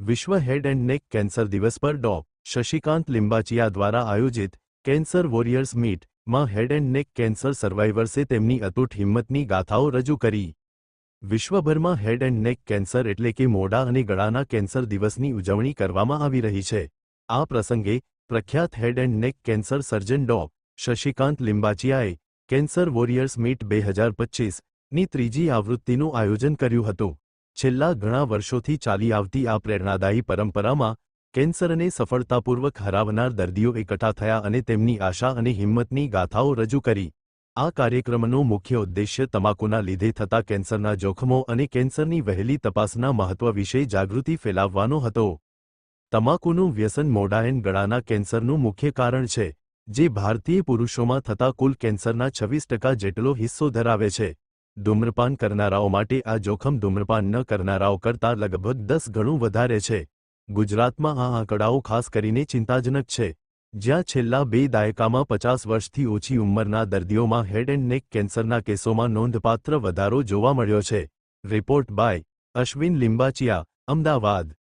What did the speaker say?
વિશ્વ હેડ and neck cancer દિવસ પર ડોક શશિકાંત લિંબાચિયા દ્વારા આયોજિત કેન્સર વોરિયર્સ મીટમાં હેડ એન્ડ નેક કેન્સર સર્વાઇવર્સે તેમની અતૂટ હિંમતની ગાથાઓ રજૂ કરી. વિશ્વભરમાં હેડ એન્ડ નેક કેન્સર એટલે કે મોઢા અને ગળાના કેન્સર દિવસની ઉજવણી કરવામાં આવી રહી છે. આ પ્રસંગે પ્રખ્યાત head and neck cancer surgeon doc Shashikant લિંબાચિયાએ cancer warriors meet બે હજાર પચ્ચીસની ત્રીજી આવૃત્તિનું આયોજન કર્યું હતું. છેલ્લા ઘણા વર્ષોથી ચાલી આવતી આ પ્રેરણાદાયી પરંપરામાં કેન્સરને સફળતાપૂર્વક હરાવનાર દર્દીઓ એકઠા થયા અને તેમની આશા અને હિંમતની ગાથાઓ રજૂ કરી. આ કાર્યક્રમનો મુખ્ય ઉદ્દેશ્ય તમાકુના લીધે થતા કેન્સરના જોખમો અને કેન્સરની વહેલી તપાસના મહત્વ વિશે જાગૃતિ ફેલાવવાનો હતો. તમાકુનું વ્યસન મોઢા એન ગળાના કેન્સરનું મુખ્ય કારણ છે, જે ભારતીય પુરુષોમાં થતા કુલ કેન્સરના છવ્વીસ ટકા જેટલો હિસ્સો ધરાવે છે. ધૂમ્રપાન કરનારાઓ માટે આ જોખમ ધૂમ્રપાન ન કરનારાઓ કરતાં લગભગ દસ ગણું વધારે છે. ગુજરાતમાં આ આંકડાઓ ખાસ કરીને ચિંતાજનક છે. જ્યાં છેલ્લા બે દાયકામાં પચાસ વર્ષથી ઓછી ઉંમરના દર્દીઓમાં હેડ એન્ડ નેક કેન્સરના કેસોમાં નોંધપાત્ર વધારો જોવા મળ્યો છે. Report by Ashwin Limbachiya, Ahmedabad.